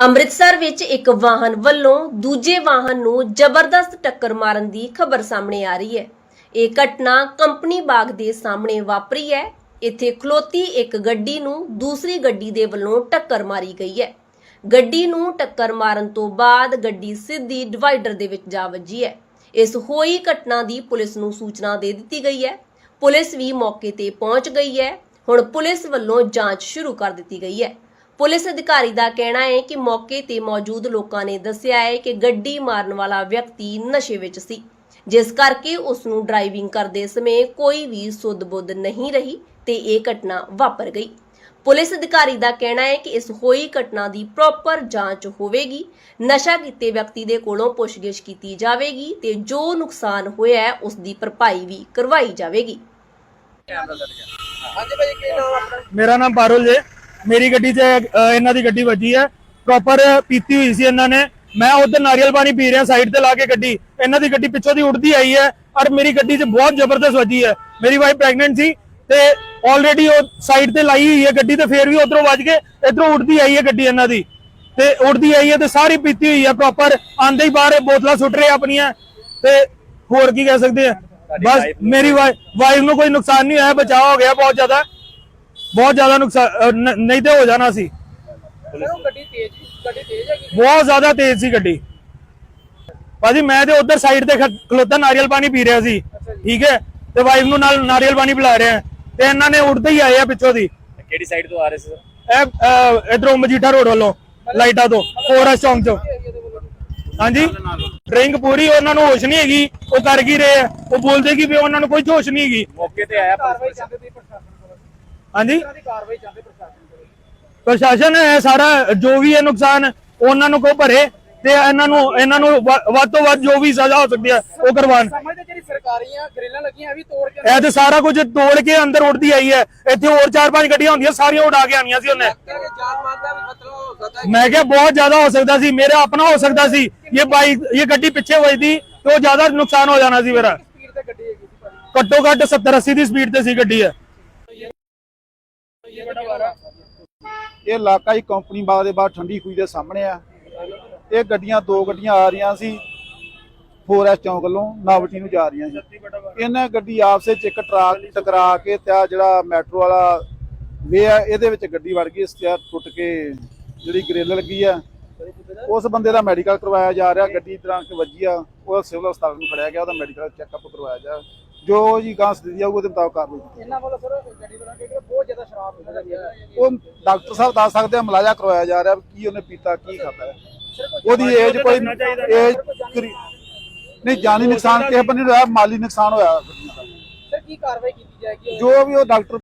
ਅੰਮ੍ਰਿਤਸਰ ਵਿੱਚ ਇੱਕ ਵਾਹਨ ਵੱਲੋਂ ਦੂਜੇ ਵਾਹਨ ਨੂੰ ਜ਼ਬਰਦਸਤ ਟੱਕਰ ਮਾਰਨ ਦੀ ਖਬਰ ਸਾਹਮਣੇ ਆ ਰਹੀ ਹੈ। ਇਹ ਘਟਨਾ ਕੰਪਨੀ ਬਾਗ ਦੇ ਸਾਹਮਣੇ ਵਾਪਰੀ ਹੈ। ਇੱਥੇ ਖਲੋਤੀ ਇੱਕ ਗੱਡੀ ਨੂੰ ਦੂਸਰੀ ਗੱਡੀ ਦੇ ਵੱਲੋਂ ਟੱਕਰ ਮਾਰੀ ਗਈ ਹੈ। ਗੱਡੀ ਨੂੰ ਟੱਕਰ ਮਾਰਨ ਤੋਂ ਬਾਅਦ ਗੱਡੀ ਸਿੱਧੀ ਡਿਵਾਈਡਰ ਦੇ ਵਿੱਚ ਜਾ ਵੱਜੀ ਹੈ। ਇਸ ਹੋਈ ਘਟਨਾ ਦੀ ਪੁਲਿਸ ਨੂੰ ਸੂਚਨਾ ਦੇ ਦਿੱਤੀ ਗਈ ਹੈ। ਪੁਲਿਸ ਵੀ ਮੌਕੇ ਤੇ ਪਹੁੰਚ ਗਈ ਹੈ। ਹੁਣ ਪੁਲਿਸ ਵੱਲੋਂ ਜਾਂਚ ਸ਼ੁਰੂ ਕਰ ਦਿੱਤੀ ਗਈ ਹੈ। ਪੁਲਿਸ ਅਧਿਕਾਰੀ ਦਾ ਕਹਿਣਾ ਹੈ ਕਿ ਮੌਕੇ ਤੇ ਮੌਜੂਦ ਲੋਕਾਂ ਨੇ ਦੱਸਿਆ ਹੈ ਕਿ ਗੱਡੀ ਮਾਰਨ ਵਾਲਾ ਵਿਅਕਤੀ ਨਸ਼ੇ ਵਿੱਚ ਸੀ ਜਿਸ ਕਰਕੇ ਉਸ ਨੂੰ ਡਰਾਈਵਿੰਗ ਕਰਦੇ ਸਮੇਂ ਕੋਈ ਵੀ ਸੁੱਧ-ਬੁੱਧ ਨਹੀਂ ਰਹੀ ਤੇ ਇਹ ਘਟਨਾ ਵਾਪਰ ਗਈ। ਪੁਲਿਸ ਅਧਿਕਾਰੀ ਦਾ ਕਹਿਣਾ ਹੈ ਕਿ ਇਸ ਹੋਈ ਘਟਨਾ ਦੀ ਪ੍ਰੋਪਰ ਜਾਂਚ ਹੋਵੇਗੀ ਨਸ਼ਾ ਕੀਤੇ ਵਿਅਕਤੀ ਦੇ ਕੋਲੋਂ ਪੁੱਛਗਿੱਛ ਕੀਤੀ ਜਾਵੇਗੀ ਤੇ ਜੋ ਨੁਕਸਾਨ ਹੋਇਆ ਹੈ ਉਸ ਦੀ ਭਰਪਾਈ ਵੀ ਕਰਵਾਈ ਜਾਵੇਗੀ। ਹਾਂਜੀ ਭਾਈ ਕੀ ਨਾਮ ਆਪਣਾ? ਮੇਰਾ ਨਾਮ ਪਾਰੁਲ ਜੇ। ਮੇਰੀ ਗੱਡੀ ਅ, ਇਹਨਾਂ ਦੀ ਗੱਡੀ ਵੱਜੀ ਹੈ। ਪ੍ਰੋਪਰ ਪੀਤੀ ਹੋਈ ਸੀ ਇਹਨਾਂ ਨੇ। ਮੈਂ ਉਧਰ ਨਾਰੀਅਲ ਪਾਣੀ ਪੀ ਰਿਹਾ ਸਾਈਡ ਤੇ ਲਾ ਕੇ ਗੱਡੀ। ਇਹਨਾਂ ਦੀ ਗੱਡੀ ਪਿੱਛੋਂ ਦੀ ਉੱਡਦੀ ਆਈ ਹੈ ਔਰ ਮੇਰੀ ਗੱਡੀ 'ਚ ਬਹੁਤ ਜ਼ਬਰਦਸਤ ਵੱਜੀ ਹੈ। ਮੇਰੀ ਵਾਈਫ ਪ੍ਰੈਗਨੈਂਟ ਸੀ ਤੇ ਆਲਰੇਡੀ ਉਹ ਸਾਈਡ ਤੇ ਲਾਈ ਹੋਈ ਹੈ ਗੱਡੀ ਤੇ ਫੇਰ ਵੀ ਉਧਰੋਂ ਵੱਜ ਕੇ ਇਧਰੋਂ ਉੱਡਦੀ ਆਈ ਹੈ ਗੱਡੀ ਇਹਨਾਂ ਦੀ। ਤੇ ਉੱਡਦੀ ਆਈ ਹੈ ਤੇ ਸਾਰੀ ਪੀਤੀ ਹੋਈ ਹੈ ਪ੍ਰੋਪਰ ਆਂਦੇ ਹੀ ਬਾਹਰ ਇਹ ਬੋਤਲਾਂ ਸੁੱਟ ਰਹੇ ਆਪਣੀਆਂ। ਤੇ ਹੋਰ ਕੀ ਕਹਿ ਸਕਦੇ ਆ? ਬਸ ਮੇਰੀ ਵਾਈਫ ਨੂੰ ਕੋਈ ਨੁਕਸਾਨ ਨਹੀਂ ਹੋਇਆ ਬਚਾਅ ਹੋ ਗਿਆ ਬਹੁਤ ਜ਼ਿਆਦਾ। ਬਹੁਤ ਜ਼ਿਆਦਾ ਨੁਕਸਾਨ ਨਹੀਂ ਤੇ ਹੋ ਜਾਣਾ ਸੀ। ਸਰ ਉਹ ਗੱਡੀ ਤੇਜ਼ ਗੱਡੀ ਤੇਜ਼ ਹੈਗੀ ਬਹੁਤ ਜ਼ਿਆਦਾ ਤੇਜ਼ ਸੀ ਗੱਡੀ। ਭਾਜੀ ਮੈਂ ਤੇ ਉਧਰ ਸਾਈਡ ਤੇ ਖਲੋਤਾ ਨਾਰੀਅਲ ਪਾਣੀ ਪੀ ਰਿਹਾ ਸੀ। ਠੀਕ ਹੈ? ਤੇ ਵਾਈਫ ਨੂੰ ਨਾਲ ਨਾਰੀਅਲ ਪਾਣੀ ਪਿਲਾ ਰਿਹਾ। ਤੇ ਇਹਨਾਂ ਨੇ ਉੱਡਦੇ ਹੀ ਆਏ ਆ ਪਿੱਛੋਂ ਦੀ। ਕਿਹੜੀ ਸਾਈਡ ਤੋਂ ਆ ਰਹੇ ਸੀ ਸਰ? ਇਹ ਇਧਰੋਂ ਮਜੀਠਾ ਰੋਡ ਵੱਲੋਂ ਲਾਈਟਾਂ ਤੋਂ ਫੋਰਸ ਚੌਂਕ ਤੋਂ ਹਾਂਜੀ? ਡਰਿੰਕ ਪੂਰੀ ਉਹਨਾਂ ਨੂੰ ਹੋਸ਼ ਨਹੀਂ ਹੈਗੀ। ਉਹ ਕਰ ਕੀ ਰਹੇ ਆ? ਉਹ ਬੋਲਦੇ ਕਿ ਵੀ ਉਹਨਾਂ ਨੂੰ ਕੋਈ ਹੋਸ਼ ਨਹੀਂ ਹੈਗੀ। ਮੌਕੇ ਤੇ ਆਇਆ ਕਾਰਵਾਈ ਚਾਹੁੰਦੇ ਤੁਸੀਂ ਪ੍ਰਸ਼ਾਸਨ ਕੋਲ ਹਾਂਜੀ। ਪ੍ਰਸ਼ਾਸਨ ਹੈ ਸਾਰਾ ਜੋ ਵੀ ਹੈ ਨੁਕਸਾਨ ਉਹਨਾਂ ਨੂੰ ਕੋ ਭਰੇ ਤੇ ਇਹਨਾਂ ਨੂੰ ਇਹਨਾਂ ਨੂੰ ਵੱਧ ਤੋਂ ਵੱਧ ਜੋ ਵੀ ਸਜ਼ਾ ਹੋ ਸਕਦੀ ਹੈ ਉਹ ਕਰਵਾਉਣ। ਸਮਝਦੇ ਜਿਹੜੀ ਸਰਕਾਰੀਆਂ ਗ੍ਰਿਲਾਂ ਲੱਗੀਆਂ ਇਹ ਤੇ ਸਾਰਾ ਕੁਝ ਤੋੜ ਕੇ ਅੰਦਰ ਉੱਡਦੀ ਆਈ ਹੈ। ਇੱਥੇ ਹੋਰ ਚਾਰ ਪੰਜ ਗੱਡੀਆਂ ਹੁੰਦੀਆਂ ਸਾਰੀਆਂ ਉਡਾ ਕੇ ਆਣੀਆਂ ਸੀ ਉਹਨੇ। ਮੈਂ ਕਿਹਾ ਬਹੁਤ ਜ਼ਿਆਦਾ ਹੋ ਸਕਦਾ ਸੀ ਮੇਰਾ ਆਪਣਾ ਹੋ ਸਕਦਾ ਸੀ ਇਹ ਬਾਈਕ ਇਹ ਗੱਡੀ ਪਿੱਛੇ ਵੱਜਦੀ ਤੇ ਉਹ ਜ਼ਿਆਦਾ ਨੁਕਸਾਨ ਹੋ ਜਾਣਾ ਸੀ ਮੇਰਾ। ਘੱਟੋ ਘੱਟ 70 80 ਦੀ ਸਪੀਡ ਤੇ ਸੀ ਗੱਡੀ ਹੈ ਇਹ ਇਲਾਕਾ ਹੀ ਕੰਪਨੀ ਬਾਗ ਦੇ ਬਾਹਰ ਠੰਡੀ ਖੂਹੀ ਦੇ ਸਾਹਮਣੇ ਆ। ਇਹ ਗੱਡੀਆਂ ਦੋ ਗੱਡੀਆਂ ਆ ਰਹੀਆਂ ਸੀ 4S ਚੌਂਕ ਵੱਲੋਂ ਨਾਵਟੀ ਨੂੰ ਜਾ ਰਹੀਆਂ ਸੀ। ਇਹਨਾਂ ਗੱਡੀ ਆਪਸ ਵਿੱਚ ਇੱਕ ਟਰੱਕ ਟਕਰਾ ਕੇ ਤੇ ਆਹ ਜਿਹੜਾ ਮੈਟਰੋ ਵਾਲਾ ਵੇ ਆ, ਇਹਦੇ ਵਿੱਚ ਗੱਡੀ ਵੜ ਗਈ ਸਟਿਆਰ ਟੁੱਟ ਕੇ ਜਿਹੜੀ ਗ੍ਰਿਲ ਲੱਗੀ ਆ। ਉਸ ਬੰਦੇ ਦਾ ਮੈਡੀਕਲ ਕਰਵਾਇਆ ਜਾ ਰਿਹਾ, ਗੱਡੀ ਤਰ੍ਹਾਂ ਕਿ ਵੱਜੀ ਆ, ਉਹ ਸਿਵਲ ਹਸਪਤਾਲ ਨੂੰ ਖੜਿਆ ਗਿਆ, ਉਹਦਾ ਮੈਡੀਕਲ ਚੈੱਕਅਪ ਕਰਵਾਇਆ ਜਾ। ਜੋ ਜੀ ਗਾਂ ਸਥਿਤੀ ਆਊਗੀ ਉਹਦੇ ਮੁਤਾਬਕ ਕਾਰਵਾਈ ਕੀਤੀ ਇਹਨਾਂ ਵੱਲੋਂ ਸਰ ਗੱਡੀ ਬਣਾ ਕੇ ਬਹੁਤ ਜ਼ਿਆਦਾ ਸ਼ਰਾਬ ਪੀਣ ਲੱਗਿਆ ਉਹ ਡਾਕਟਰ ਸਾਹਿਬ ਦੱਸ ਸਕਦੇ ਆ ਮਲਾਜਾ ਕਰਵਾਇਆ ਜਾ ਰਿਹਾ ਕੀ ਉਹਨੇ ਪੀਤਾ ਕੀ ਖਾਦਾ ਉਹਦੀ ਏਜ ਕੋਈ ਏਜ ਨਹੀਂ ਜਾਨੀ ਨੁਕਸਾਨ ਕਿਸੇ ਬੰਦੇ ਨੂੰ ਹੋਇਆ ਮਾਲੀ ਨੁਕਸਾਨ ਹੋਇਆ। ਸਰ ਕੀ ਕਾਰਵਾਈ ਕੀਤੀ ਜਾਏਗੀ? ਜੋ ਵੀ ਉਹ ਡਾਕਟਰ